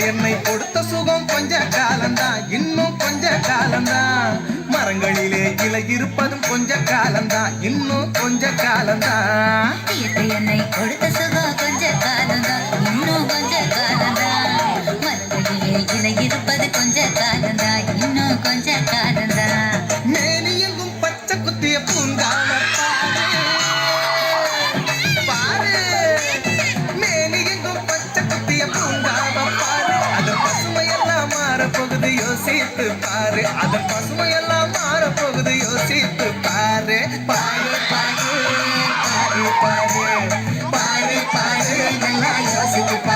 என்னை கொடுத்த சுகம் கொஞ்ச காலம்தான். இன்னும் கொஞ்ச காலம்தான். மரங்களிலே இலை இருப்பதும் கொஞ்ச காலம்தான். இன்னும் கொஞ்ச காலம்தான். என்னை கொடுத்த சுகம் கொஞ்ச காலம்தான். இன்னும் கொஞ்ச காலம்தான். மரங்களிலே இலை இருப்பது மாறப்போகுது யோசித்து பாரு. அதன் பசுமையெல்லாம் மாறப்போகுது யோசித்து பாரு. பாரு பாரு பாரு பாரு பாரு பாரு. நல்லா யோசித்து பாரு.